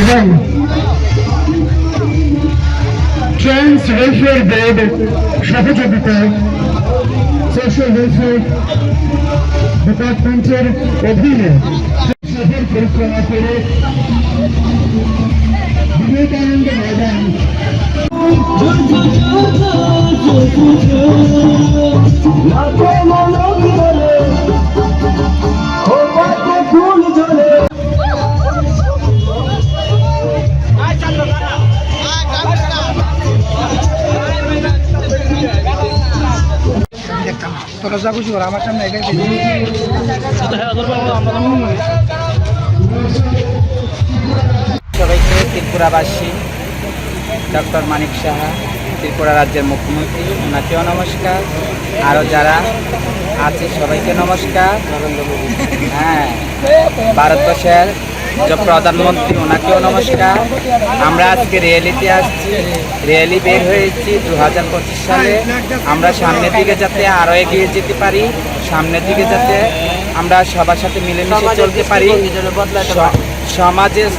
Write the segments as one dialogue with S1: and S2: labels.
S1: এবং trans welfare board সহযোগিতায় social welfare ডিপার্টমেন্টের অধীনে শহর পরিক্রমা করে বিবেকানন্দ ময়দান।
S2: যা খুশি আমার সামনে
S3: সবাইকে ত্রিপুরাবাসী, ডক্টর মানিক সাহা, ত্রিপুরা রাজ্যের মুখ্যমন্ত্রী, ওনাকেও নমস্কার। আরও যারা আছে, সবাইকে নমস্কার। হ্যাঁ ভারতবর্ষের প্রধানমন্ত্রী ওনাকেও নমস্কার। আমরা আজকে রিয়েলিতে আসছি রিয়েলি বের হয়েছি দু হাজার পঁচিশ সালে। আমরা সামনের দিকে যাতে আরও এগিয়ে যেতে পারি সামনের দিকে যাতে আমরা সবার সাথে মিলেমিশে চলতে পারি। সমাজের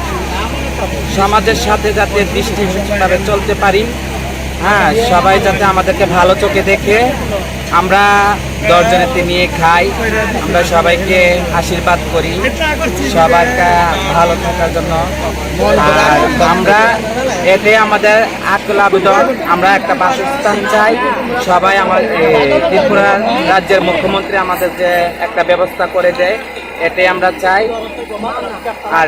S3: সমাজের সাথে যাতে দৃষ্টিভাবে চলতে পারি। হ্যাঁ সবাই যাতে আমাদেরকে ভালো চোখে দেখে আমরা দশজনেতে নিয়ে খাই আমরা সবাইকে আশীর্বাদ করি সবাইকে ভালো থাকার জন্য। আর আমরা এতে আমাদের আকুল আবেদন আমরা একটা বাসস্থান চাই। সবাই আমার ত্রিপুরা রাজ্যের মুখ্যমন্ত্রী আমাদের যে একটা ব্যবস্থা করে দেয় এটাই আমরা চাই। আর